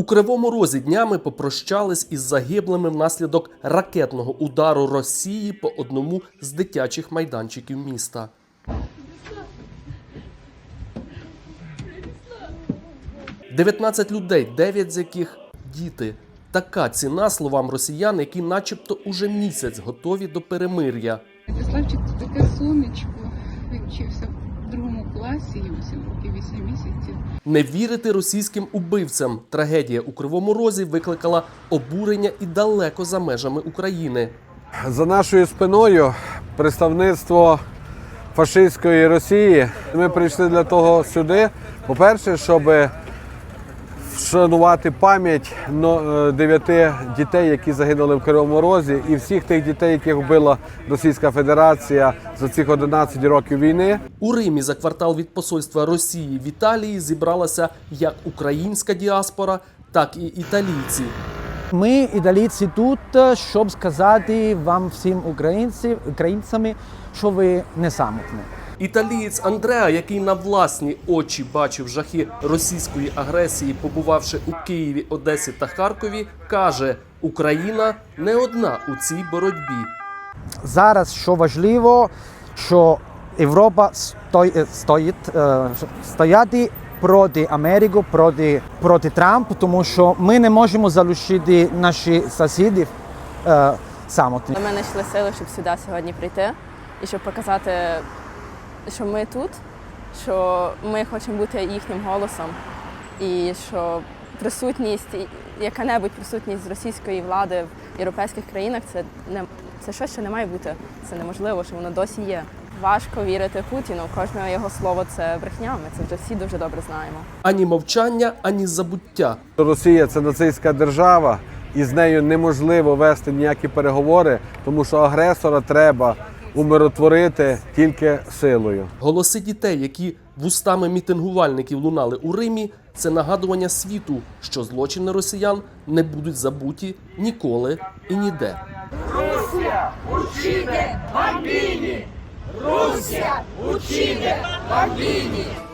У Кривому Розі днями попрощались із загиблими внаслідок ракетного удару Росії по одному з дитячих майданчиків міста. «19 людей, 9 з яких діти. Така ціна словам росіян, які, начебто, уже місяць готові до перемир'я. Славчик таке сонечко. Він класі, йому сьогодні років 8 місяців. Не вірити російським убивцям. Трагедія у Кривому Розі викликала обурення і далеко за межами України. За нашою спиною представництво фашистської Росії. Ми прийшли для того сюди. По-перше, щоб вшанувати пам'ять е, дев'яти дітей, які загинули в Кривому Розі, і всіх тих дітей, яких вбила Російська Федерація за цих 11 років війни. У Римі за квартал від посольства Росії в Італії зібралася як українська діаспора, так і італійці. Ми італійці тут, е, щоб сказати вам всім українцям, українцями, що ви не самотні. Італієць Андреа, який на власні очі бачив жахи російської агресії, побувавши у Києві, Одесі та Харкові, каже: Україна не одна у цій боротьбі. Зараз що важливо, що Європа е, стоїть е, стояти проти Америки, проти, проти Трампа, тому що ми не можемо залишити наші сусідів е, самотні. Ми знайшли сили, щоб сюди сьогодні прийти і щоб показати, що ми тут, що ми хочемо бути їхнім голосом, і що присутність, яка-небудь присутність російської влади в європейських країнах це не це щось, що не має бути. Це неможливо, що воно досі є. Важко вірити Путіну. Кожне його слово це брехня. Ми це вже всі дуже добре знаємо. Ані мовчання, ані забуття. Росія це нацистська держава, і з нею неможливо вести ніякі переговори, тому що агресора треба умиротворити тільки силою. Голоси дітей, які вустами мітингувальників лунали у Римі, це нагадування світу, що злочини росіян не будуть забуті ніколи і ніде. Uccide bambini! Русія uccide bambini!